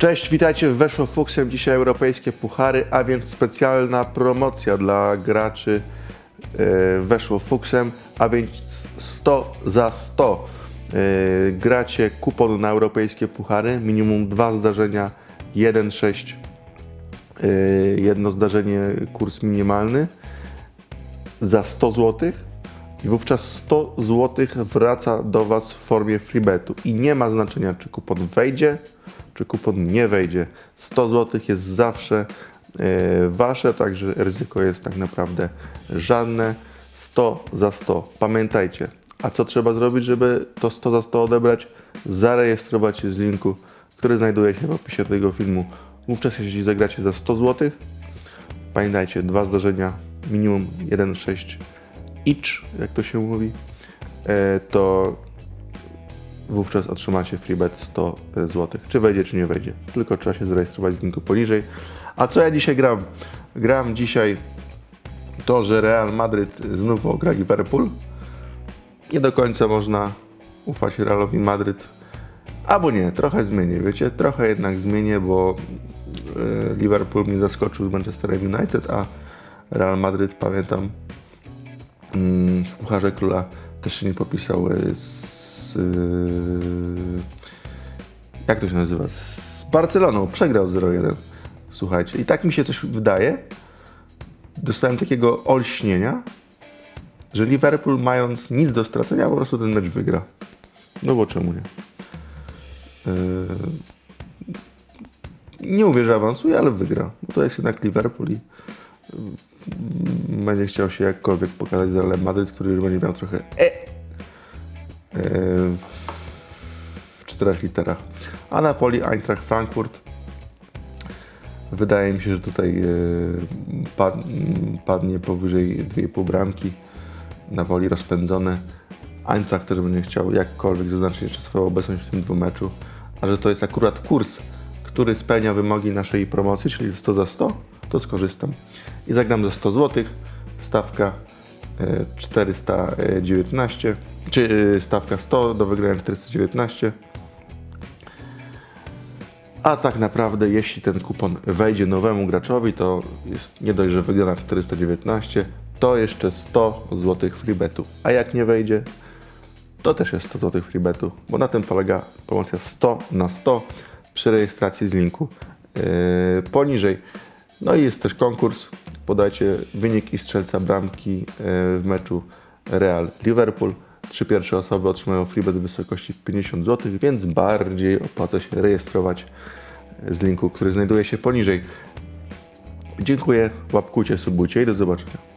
Cześć, witajcie w Weszło Fuksem. Dzisiaj europejskie puchary, a więc specjalna promocja dla graczy e, Weszło Fuksem, a więc 100 za 100. E, Gracie kupon na europejskie puchary, minimum dwa zdarzenia, 1-6, e, jedno zdarzenie, kurs minimalny za 100 zł i wówczas 100 zł wraca do Was w formie freebetu i nie ma znaczenia, czy kupon wejdzie, czy kupon nie wejdzie. 100 zł jest zawsze e, Wasze, także ryzyko jest tak naprawdę żadne. 100 za 100. Pamiętajcie, a co trzeba zrobić, żeby to 100 za 100 odebrać? Zarejestrować się z linku, który znajduje się w opisie tego filmu. Wówczas jeśli zagracie za 100 zł, Pamiętajcie, dwa zdarzenia, minimum 1,6 each, jak to się mówi, e, to wówczas otrzymacie freebet 100 zł. Czy wejdzie, czy nie wejdzie. Tylko trzeba się zarejestrować z linku poniżej. A co ja dzisiaj gram? Gram dzisiaj to, że Real Madryt znów ogra Liverpool. Nie do końca można ufać Realowi Madryt. Albo nie, trochę zmienię, wiecie, trochę jednak zmienię, bo e, Liverpool mnie zaskoczył z Manchesterem United, a Real Madryt, pamiętam, w Pucharze Króla też się nie popisał e, z... e, Jak to się nazywa? Z Barceloną. Przegrał 0-1. Słuchajcie, i tak mi się coś wydaje. Dostałem takiego olśnienia, że Liverpool mając nic do stracenia, po prostu ten mecz wygra. No bo czemu nie? Yy, nie mówię, że awansuje, ale wygra. Bo to jest jednak Liverpool i będzie chciał się jakkolwiek pokazać z Realem Madryt, który już będzie miał trochę e yy, w czterech literach. A Napoli, Eintracht Frankfurt. Wydaje mi się, że tutaj pad, padnie powyżej 2,5 bramki. Napoli rozpędzone. Eintracht też będzie chciał jakkolwiek zaznaczyć jeszcze swoją obecność w tym dwumeczu. A że to jest akurat kurs, który spełnia wymogi naszej promocji, czyli 100 za 100, to skorzystam. I zagram za 100 zł. Stawka e, 419, czy e, stawka 100 do wygrania 419. A tak naprawdę, jeśli ten kupon wejdzie nowemu graczowi, to jest nie dość, że wygrana 419, to jeszcze 100 zł freebetu. A jak nie wejdzie, to też jest 100 zł freebetu, bo na tym polega promocja 100 na 100 przy rejestracji z linku yy, poniżej. No i jest też konkurs. Podajcie wynik i strzelca bramki yy, w meczu Real Liverpool. Trzy pierwsze osoby otrzymają freebet w wysokości 50 zł, więc bardziej opłaca się rejestrować z linku, który znajduje się poniżej. Dziękuję, łapkujcie, subujcie i do zobaczenia.